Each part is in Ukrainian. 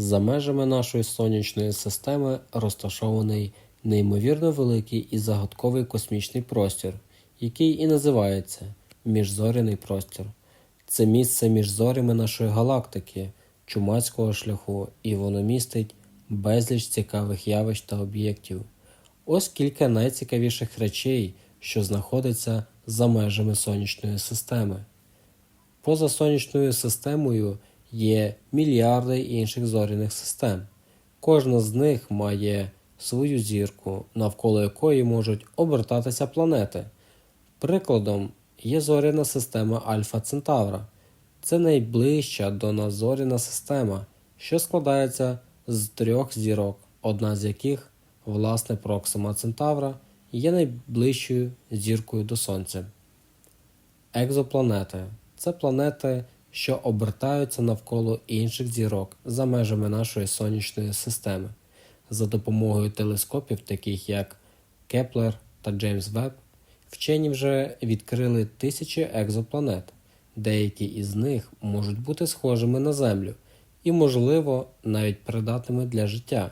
За межами нашої сонячної системи розташований неймовірно великий і загадковий космічний простір, який і називається міжзоряний простір. Це місце між зорями нашої галактики, чумацького шляху, і воно містить безліч цікавих явищ та об'єктів. Ось кілька найцікавіших речей, що знаходяться за межами сонячної системи. Поза сонячною системою є мільярди інших зоряних систем. Кожна з них має свою зірку, навколо якої можуть обертатися планети. Прикладом є зоряна система Альфа Центавра. Це найближча до нас зоряна система, що складається з трьох зірок, одна з яких, власне, Проксима Центавра, є найближчою зіркою до Сонця. Екзопланети це планети, що обертаються навколо інших зірок за межами нашої сонячної системи. За допомогою телескопів, таких як Кеплер та Джеймс Веб, вчені вже відкрили тисячі екзопланет. Деякі із них можуть бути схожими на Землю і, можливо, навіть придатними для життя.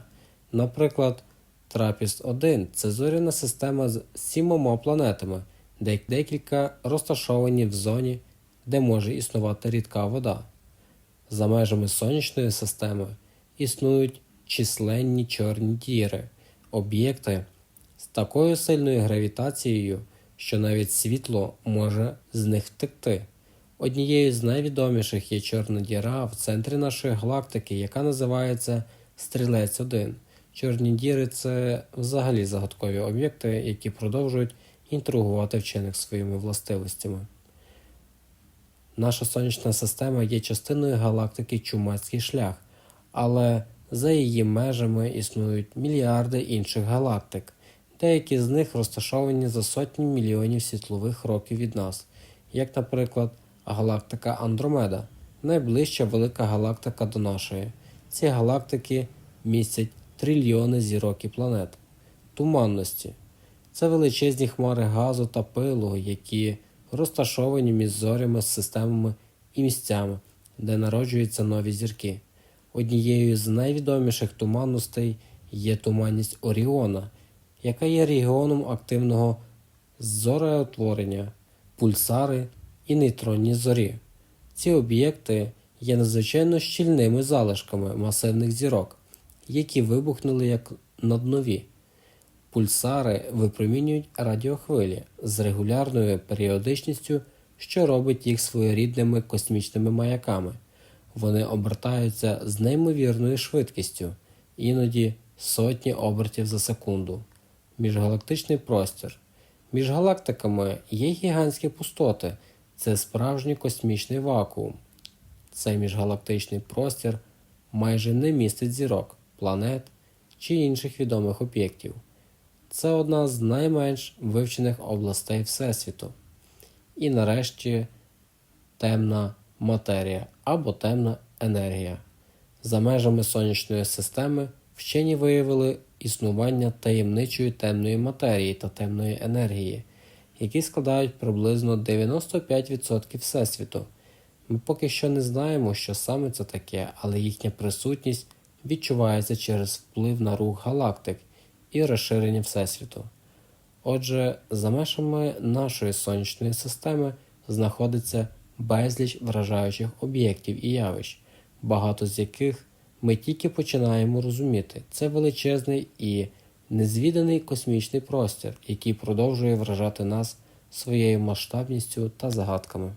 Наприклад, Трапіст 1 це зоряна система з сімома планетами, де декілька розташовані в зоні, де може існувати рідка вода. За межами сонячної системи існують численні чорні діри, об'єкти з такою сильною гравітацією, що навіть світло може з них втекти. Однією з найвідоміших є чорна діра в центрі нашої галактики, яка називається Стрілець 1. Чорні діри це взагалі загадкові об'єкти, які продовжують інтригувати вчених своїми властивостями. Наша сонячна система є частиною галактики Чумацький шлях, але за її межами існують мільярди інших галактик. Деякі з них розташовані за сотні мільйонів світлових років від нас, як, наприклад, галактика Андромеда, найближча велика галактика до нашої. Ці галактики містять трильйони зірок і планет. Туманності це величезні хмари газу та пилу, які розташовані між зорями, системами і місцями, де народжуються нові зірки. Однією з найвідоміших туманностей є туманність Оріона, яка є регіоном активного зореутворення, пульсари і нейтронні зорі. Ці об'єкти є надзвичайно щільними залишками масивних зірок, які вибухнули як наднові. Пульсари випромінюють радіохвилі з регулярною періодичністю, що робить їх своєрідними космічними маяками. Вони обертаються з неймовірною швидкістю, іноді сотні обертів за секунду. Міжгалактичний простір. Між галактиками є гігантські пустоти, це справжній космічний вакуум. Цей міжгалактичний простір майже не містить зірок, планет чи інших відомих об'єктів. Це одна з найменш вивчених областей Всесвіту. І нарешті темна матерія або темна енергія. За межами сонячної системи вчені виявили існування таємничої темної матерії та темної енергії, які складають приблизно 95% Всесвіту. Ми поки що не знаємо, що саме це таке, але їхня присутність відчувається через вплив на рух галактик і розширення Всесвіту. Отже, за межами нашої сонячної системи знаходиться безліч вражаючих об'єктів і явищ, багато з яких ми тільки починаємо розуміти. Це величезний і незвіданий космічний простір, який продовжує вражати нас своєю масштабністю та загадками.